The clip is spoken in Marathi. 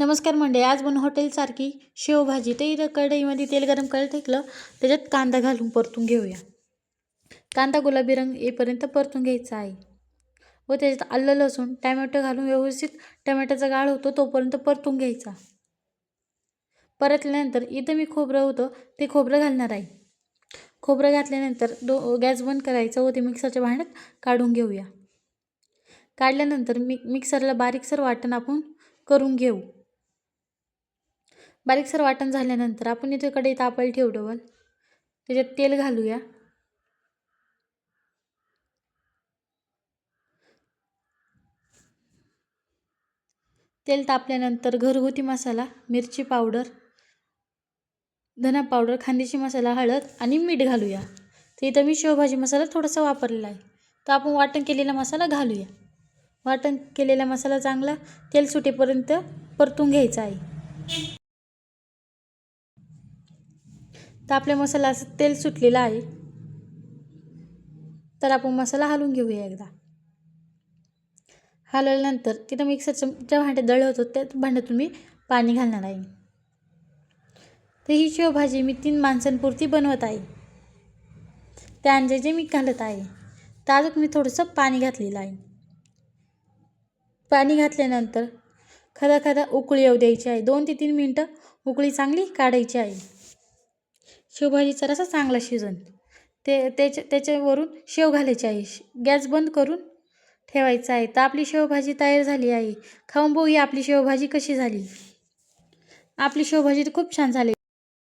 नमस्कार मंडळी आज बनवू हॉटेलसारखी शेवभाजी ते इथं कढईमध्ये तेल गरम करायला ठेकलं त्याच्यात कांदा घालून परतून घेऊया. कांदा गुलाबी रंग येईपर्यंत परतून घ्यायचा आहे. व त्याच्यात आलं लसूण टॅमॅटो घालून व्यवस्थित टमॅटोचा गाळ होतो तोपर्यंत परतून घ्यायचा. परतल्यानंतर इथं मी खोबरं होतं ते खोबरं घालणार आहे. खोबरं घातल्यानंतर दो गॅस बंद करायचं व ते मिक्सरच्या भांड्यात काढून घेऊया. काढल्यानंतर मी मिक्सरला बारीकसर वाटण आपण करून घेऊ. बारीकसर वाटण झाल्यानंतर आपण इथे कडे तापायला ठेवू डबल त्याच्यात तेल घालूया. तेल तापल्यानंतर घरगुती मसाला मिरची पावडर धना पावडर खांदेशी मसाला हळद आणि मीठ घालूया. तर इथं मी शेवभाजी मसाला थोडासा वापरलेला आहे. तर आपण वाटण केलेला मसाला घालूया. वाटण केलेला मसाला चांगला तेल सुटेपर्यंत परतून घ्यायचा आहे. तर आपल्या मसाला असं तेल सुटलेलं आहे. तर आपण मसाला हलवून घेऊया एकदा. हलवल्यानंतर तिथं मिक्सरचं ज्या भांड्यात दळ होतं त्या भांड्यातून मी पाणी घालणार आहे. तर ही शेवभाजी मी तीन माणसांपुरती बनवत आहे. त्या जे मी घालत आहे. तर अजून मी थोडंसं पाणी घातलेलं आहे. पाणी घातल्यानंतर खदा खदा उकळी येऊ द्यायची आहे. दोन ते तीन मिनटं उकळी चांगली काढायची आहे. शेवभाजीचा रसा चांगला शिजन. ते त्याच्या त्याच्यावरून शेव घालायची आहे गॅस बंद करून ठेवायचा आहे. तर आपली शेवभाजी तयार झाली आहे खाऊन बघूया आपली शेवभाजी कशी झाली. आपली शेवभाजी तर खूप छान झाली.